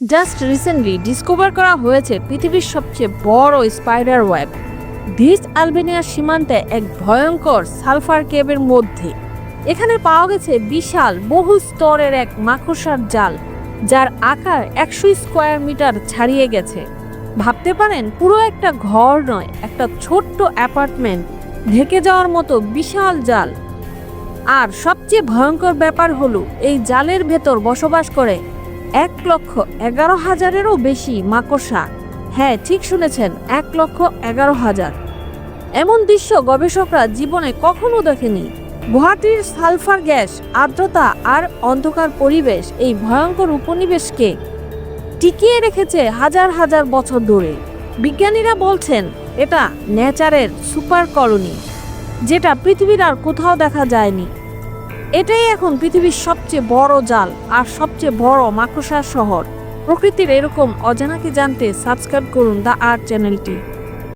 Just recently discover করা হয়েছে পৃথিবীর সবচেয়ে বড় স্পাইডার ওয়েব দিস আলবেনিয়ার সীমান্তে এক ভয়ঙ্কর সালফার কেবের মধ্যে। এখানে পাওয়া গেছে বিশাল, বহু স্তরের এক মাকড়সার জাল, যার আকার একশো স্কোয়ার মিটার ছাড়িয়ে গেছে। ভাবতে পারেন, পুরো একটা ঘর নয়, একটা ছোট্ট অ্যাপার্টমেন্ট ঢেকে যাওয়ার মতো বিশাল জাল। আর সবচেয়ে ভয়ঙ্কর ব্যাপার হলো, এই জালের ভেতর বসবাস করে এক লক্ষ এগারো হাজারেরও বেশি মাকড়সা হ্যাঁ ঠিক শুনেছেন, এক লক্ষ এগারো হাজার। এমন দৃশ্য গবেষকরা জীবনে কখনো দেখেনি। গুয়াহাটির সালফার গ্যাস, আর্দ্রতা আর অন্ধকার পরিবেশ এই ভয়ঙ্কর উপনিবেশকে টিকিয়ে রেখেছে হাজার হাজার বছর ধরে। বিজ্ঞানীরা বলছেন, এটা নেচারের সুপার কলোনি যেটা পৃথিবীর আর কোথাও দেখা যায়নি। এটাই এখন পৃথিবীর সবচেয়ে বড় জাল আর সবচেয়ে বড় মাকড়সার শহর। প্রকৃতির এরকম অজানাকে জানতে সাবস্ক্রাইব করুন দ্য আর্ট চ্যানেলটি।